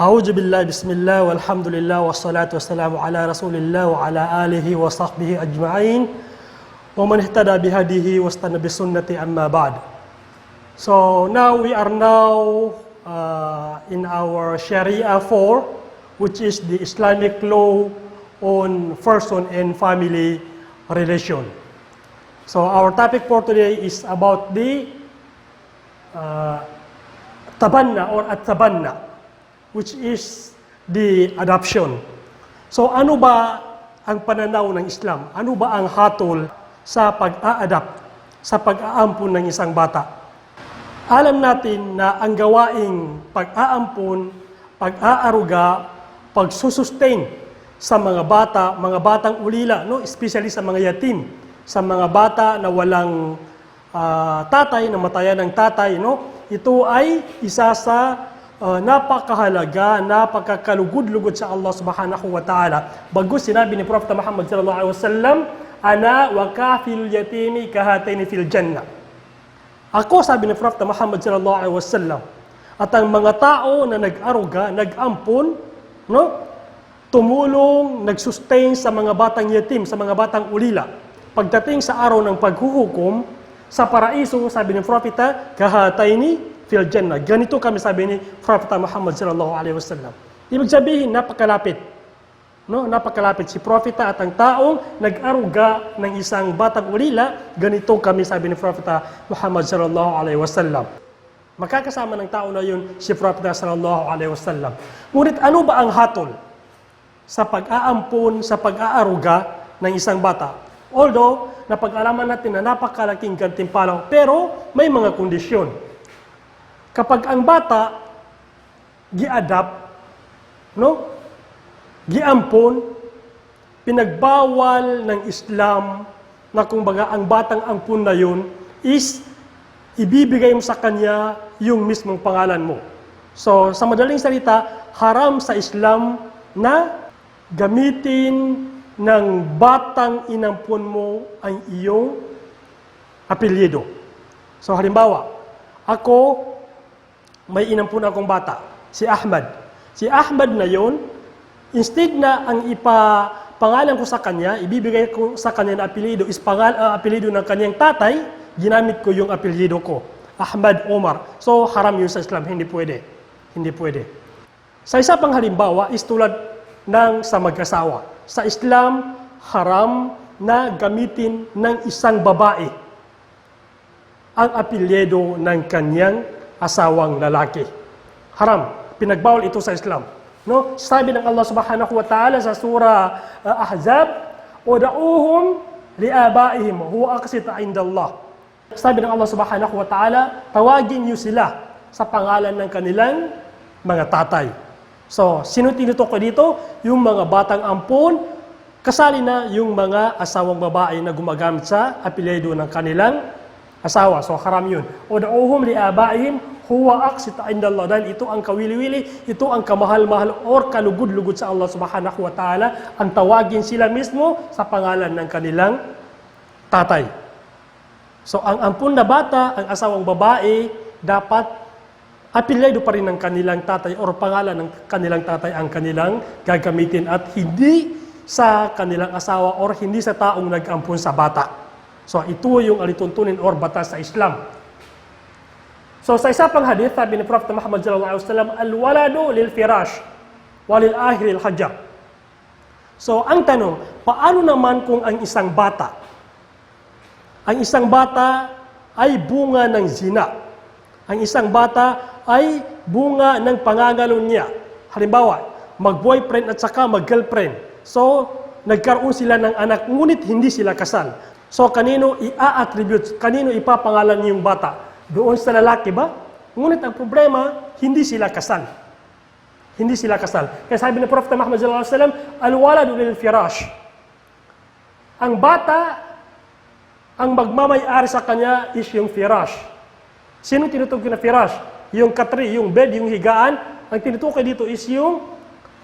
أعوذ بالله بسم الله والحمد لله والصلاة والسلام على رسول الله وعلى آله وصحبه أجمعين ومن اهتدى بهديه واستنى بسنة أما بعد So now we are now uh, in our Sharia 4 which is the Islamic law on person and family relation. So our topic for today is about the uh, tabanna or at-tabanna which is the adoption. So ano ba ang pananaw ng Islam? Ano ba ang hatol sa pag-a-adapt, sa pag-aampon ng isang bata? Alam natin na ang gawaing pag-aampon, pag-aaruga, pagsusustain sa mga bata, mga batang ulila, no? especially sa mga yatim, sa mga bata na walang ah, tatay, namatayan ng tatay, no? Ito ay isa sa ah, napakahalaga, napakakalugod-lugod sa Allah subhanahu wa ta'ala. Bagus sinabi ni Prophet Muhammad sallallahu alaihi wasallam, ana wa kafil yatimi kahataini fil jannah. Ako, sabi ni Prophet Muhammad sallallahu alaihi wasallam, at ang mga tao na nag-aruga, nag-ampon, no? tumulong, nag-sustain sa mga batang yatim, sa mga batang ulila. Pagdating sa araw ng paghuhukom, sa paraiso, sabi ni Prophet, kahatayni fil jannah. Ganito kami sabi ni Prophet Muhammad sallallahu alaihi wasallam. Ibig sabihin, napakalapit. No, napakalapit si propeta at ang taong nag-aruga ng isang batang ulila, ganito kami sabi ni propeta Muhammad sallallahu alaihi wasallam. Makakasama ng tao na yun si propeta sallallahu alaihi wasallam. Ngunit ano ba ang hatol sa pag-aampon, sa pag-aaruga ng isang bata? Although, napag-alaman natin na napakalaking gantimpala, pero may mga kondisyon. Kapag ang bata gi-adapt, no? giampon, pinagbawal ng Islam na kumbaga ang batang ampun na yun is ibibigay mo sa kanya yung mismong pangalan mo. So, sa madaling salita, haram sa Islam na gamitin ng batang inampun mo ang iyong apelyido. So, halimbawa, ako, may inampun akong bata, si Ahmad. Si Ahmad na yon, instead na ang ipapangalan ko sa kanya, ibibigay ko sa kanya na apelyido is pangal, uh, apelyido ng kanyang tatay, ginamit ko yung apelyido ko, Ahmad Omar. So, haram yun sa Islam, hindi pwede. Hindi pwede. Sa isa pang halimbawa is tulad ng sa mag-asawa. Sa Islam, haram na gamitin ng isang babae ang apelyido ng kanyang asawang lalaki. Haram. Pinagbawal ito sa Islam. No? Sabi ng Allah Subhanahu wa Ta'ala sa surah uh, Ahzab, "Ud'uuhum liabaihim huwa aqsita indallah." Sabi ng Allah Subhanahu wa Ta'ala, tawagin niyo sila sa pangalan ng kanilang mga tatay. So, sino tinutok ko dito? Yung mga batang ampon, kasali na yung mga asawang babae na gumagamit sa apelyido ng kanilang asawa. So, haram yun. Ud'uuhum liabaihim huwa aqsita indallah. Dahil ito ang kawili-wili, ito ang kamahal-mahal or kalugod-lugod sa Allah subhanahu wa ta'ala. Ang tawagin sila mismo sa pangalan ng kanilang tatay. So, ang ampun na bata, ang asawang babae, dapat apelyido pa rin ng kanilang tatay or pangalan ng kanilang tatay ang kanilang gagamitin at hindi sa kanilang asawa or hindi sa taong nag-ampun sa bata. So, ito yung alituntunin or batas sa Islam. So sa isa pang hadith, sabi ni Prophet Muhammad sallallahu alaihi wasallam, al-waladu lil firash walil ahir al hajab. So ang tanong, paano naman kung ang isang bata, ang isang bata ay bunga ng zina, ang isang bata ay bunga ng pangangalo niya. Halimbawa, mag-boyfriend at saka mag-girlfriend. So, nagkaroon sila ng anak, ngunit hindi sila kasal. So, kanino i-attribute, kanino ipapangalan yung bata? doon sa lalaki ba? Ngunit ang problema, hindi sila kasal. Hindi sila kasal. Kaya sabi ni Prophet Muhammad sallallahu alaihi wasallam, al-waladu lil firash. Ang bata, ang magmamay-ari sa kanya is yung firash. Sino tinutukoy na firash? Yung katri, yung bed, yung higaan. Ang tinutukoy dito is yung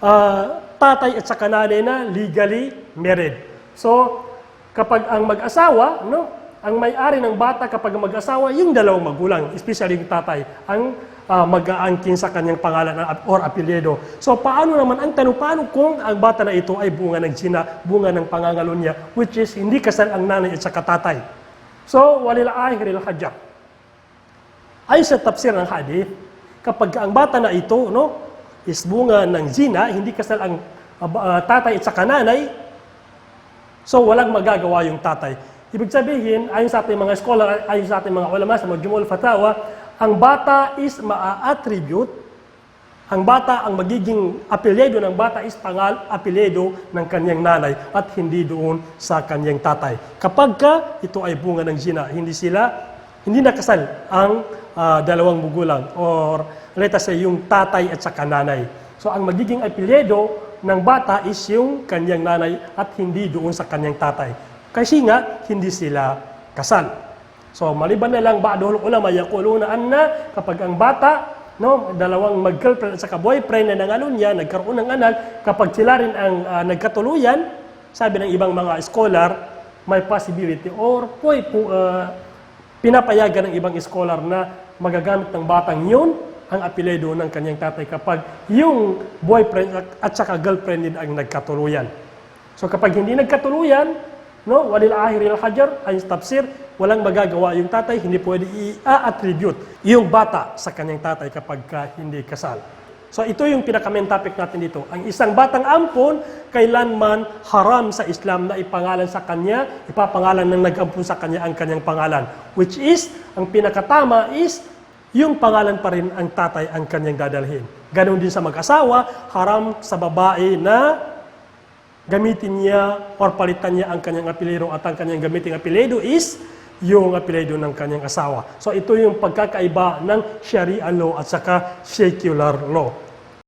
ah, tatay at saka nanay na legally married. So, kapag ang mag-asawa, no, ang may-ari ng bata kapag mag-asawa, yung dalawang magulang, especially yung tatay, ang ah, mag-aangkin sa kanyang pangalan or apelyido. So paano naman, ang tanong, paano kung ang bata na ito ay bunga ng zina, bunga ng pangangalo niya, which is hindi kasal ang nanay at saka tatay. So, walil ahiril hajjah. Ay sa tafsir ng hadith, kapag ang bata na ito, no, is bunga ng zina, hindi kasal ang ah, tatay at saka nanay, so walang magagawa yung tatay. Ibig sabihin, ayon sa ating mga scholar, ayon sa ating mga ulama sa Majmu'ul Fatawa, ang bata is maa-attribute, ang bata, ang magiging apelyido ng bata is pangal apelyido ng kanyang nanay at hindi doon sa kanyang tatay. Kapag ka ito ay bunga ng zina, hindi sila, hindi nakasal ang ah, dalawang mugulang or let us say yung tatay at saka nanay. So ang magiging apelyido ng bata is yung kanyang nanay at hindi doon sa kanyang tatay. Kasi nga, hindi sila kasal. So maliban na lang ba'dul ulama yaquluna anna kapag ang bata no dalawang mag-girlfriend at saka boyfriend na nangalo niya nagkaroon ng anak kapag sila rin ang ah, nagkatuluyan sabi ng ibang mga scholar may possibility or pwede po ah, pinapayagan ng ibang scholar na magagamit ng batang yun ang apelyido ng kanyang tatay kapag yung boyfriend at- saka girlfriend din ang nagkatuluyan. So kapag hindi nagkatuluyan, no, walil ahiril hajar, ay tafsir, walang magagawa yung tatay, hindi pwede i-attribute yung bata sa kanyang tatay kapag ka hindi kasal. So ito yung pinaka-main topic natin dito. Ang isang batang ampon, kailanman haram sa Islam na ipangalan sa kanya, ipapangalan ng nag-ampon sa kanya ang kanyang pangalan. Which is, ang pinakatama is, yung pangalan pa rin ang tatay ang kanyang dadalhin. Ganon din sa mag-asawa, haram sa babae na gamitin niya or palitan niya ang kanyang apelyido at ang kanyang gamiting apelyido is yung apelyido ng kanyang asawa. So ito yung pagkakaiba ng Sharia law at saka secular law.